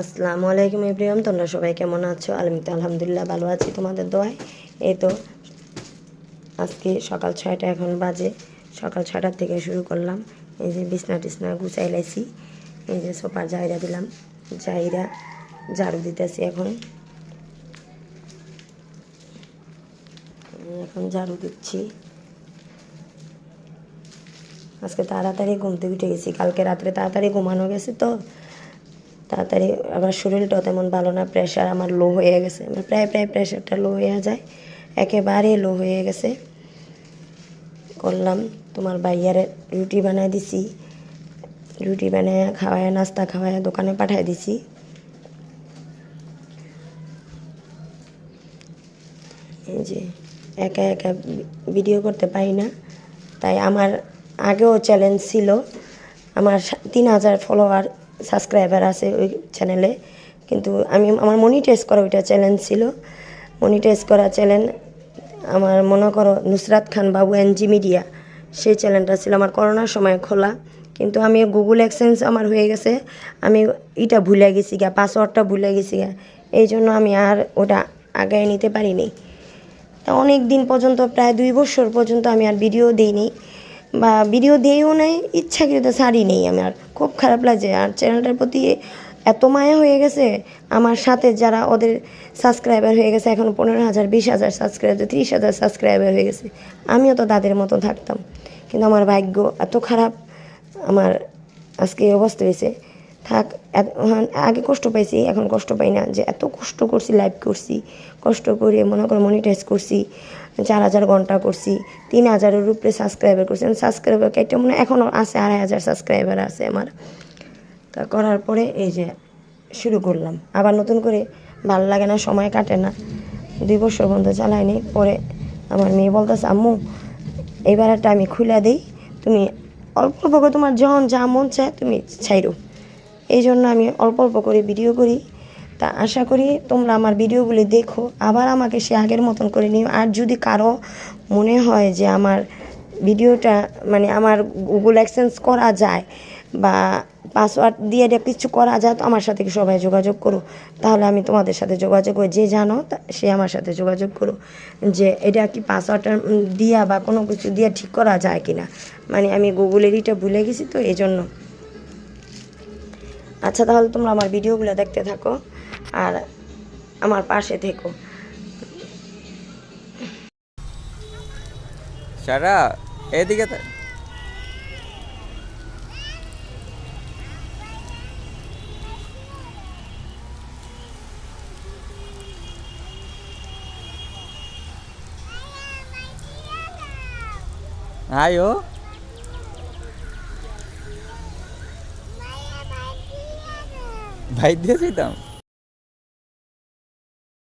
আসসালামু আলাইকুম ইব্রাহিম তোমরা সবাই কেমন আছো? আমি তো আলহামদুলিল্লাহ ভালো আছি তোমাদের দোয়ায়। এই তো আজকে সকাল ছয়টা, এখন বাজে। সকাল ছয়টার থেকে শুরু করলাম। এই যে বিছনা টিছনা গুছাই লাইছি। এই যে সোফার জায়গা দিলাম। জায়গা, ঝাড়ু দিতেছি এখন। এখন ঝাড়ু দিচ্ছি। আজকে তাড়াতাড়ি ঘুম থেকে উঠে গেছি। কালকে রাত্রে তাড়াতাড়ি ঘুমানো গেছে তো। তাড়াতাড়ি আমার শরীরটাও তেমন ভালো না প্রেশার আমার লো হয়ে গেছে। আমার প্রায় প্রায় প্রেশারটা লো হয়ে যায়, একেবারে লো হয়ে গেছে। করলাম, তোমার বাইয়ারে রুটি বানাই দিছি। রুটি বানায় খাওয়ায়, নাস্তা খাওয়ায় দোকানে পাঠাই দিছি। যে, একা একা ভিডিও করতে পারি না। তাই আমার আগেও চ্যালেঞ্জ ছিল। আমার তিন হাজার ফলোয়ার সাবস্ক্রাইবার আছে ওই চ্যানেলে কিন্তু আমি, আমার মনিটাইজ করা ওইটা চ্যালেঞ্জ ছিল। মনিটাইজ করা চ্যানেল আমার মনে করো নুসরাত খান বাবু এনজি মিডিয়া সেই চ্যানেলটা ছিল। আমার করোনার সময় খোলা। কিন্তু আমি গুগল এক্সচেঞ্জ আমার হয়ে গেছে। আমি এটা ভুলে গেছি গা পাসওয়ার্ডটা ভুলে গেছি গা। এই জন্য আমি আর ওটা আগায় নিতে পারিনি। তা অনেক দিন পর্যন্ত, প্রায় দুই বছর পর্যন্ত আমি আর ভিডিও দিইনি। বা ভিডিও দিয়েও নাই, ইচ্ছাকৃত ছাড়ি নেই আমার। খুব খারাপ লাগছে। আর চ্যানেলটার প্রতি এত মায়া হয়ে গেছে, আমার সাথে যারা ওদের সাবস্ক্রাইবার হয়ে গেছে, এখন পনেরো হাজার, বিশ হাজার সাবস্ক্রাইবার ত্রিশ হাজার সাবস্ক্রাইবার হয়ে গেছে, আমিও তো তাদের মতো থাকতাম। কিন্তু আমার ভাগ্য এত খারাপ, আমার আজকে অবস্থা হয়েছে। থাক আগে কষ্ট পাইছি, এখন কষ্ট পাই না যে এত কষ্ট করছি লাইভ করছি, কষ্ট করে মনে করো মনিটাইজ করছি। চার হাজার ঘণ্টা করছি তিন হাজারের উপরে সাবস্ক্রাইবার করছি। সাবস্ক্রাইবার কেটে মনে এখনও আছে, আড়াই হাজার সাবস্ক্রাইবার আছে আমার। তা করার পরে এই যে শুরু করলাম। আবার নতুন করে ভালো লাগে না, সময় কাটে না। দুই বছর পর্যন্ত চালাইনি, পরে আমার মেয়ে বলতেছে, আম্মু, এবার একটা আমি খুলে দিই। তুমি অল্প অল্প করে তোমার যখন যা মন চায় তুমি ছাইরো। এই জন্য আমি অল্প অল্প করে ভিডিও করি। তা আশা করি তোমরা আমার ভিডিওগুলি দেখো। আবার আমাকে সে আগের মতন করে নিও। আর যদি কারও মনে হয় যে আমার ভিডিওটা মানে আমার গুগল অ্যাক্সেন্স করা যায় বা পাসওয়ার্ড দিয়ে এটা কিছু করা যায়, তো আমার সাথে সবাই যোগাযোগ করো। তাহলে আমি তোমাদের সাথে যোগাযোগ করি। যে জানো সে আমার সাথে যোগাযোগ করো যে এটা কি পাসওয়ার্ডটা দিয়া বা কোনো কিছু দিয়ে ঠিক করা যায় কিনা। মানে আমি গুগলের ইটা ভুলে গেছি তো এই জন্য আচ্ছা তাহলে তোমরা আমার ভিডিওগুলো দেখতে থাকো। আর আমার পাশে থেকো। সারা এদিকে তা- আয়ো ভাই দিয়ে যেতাম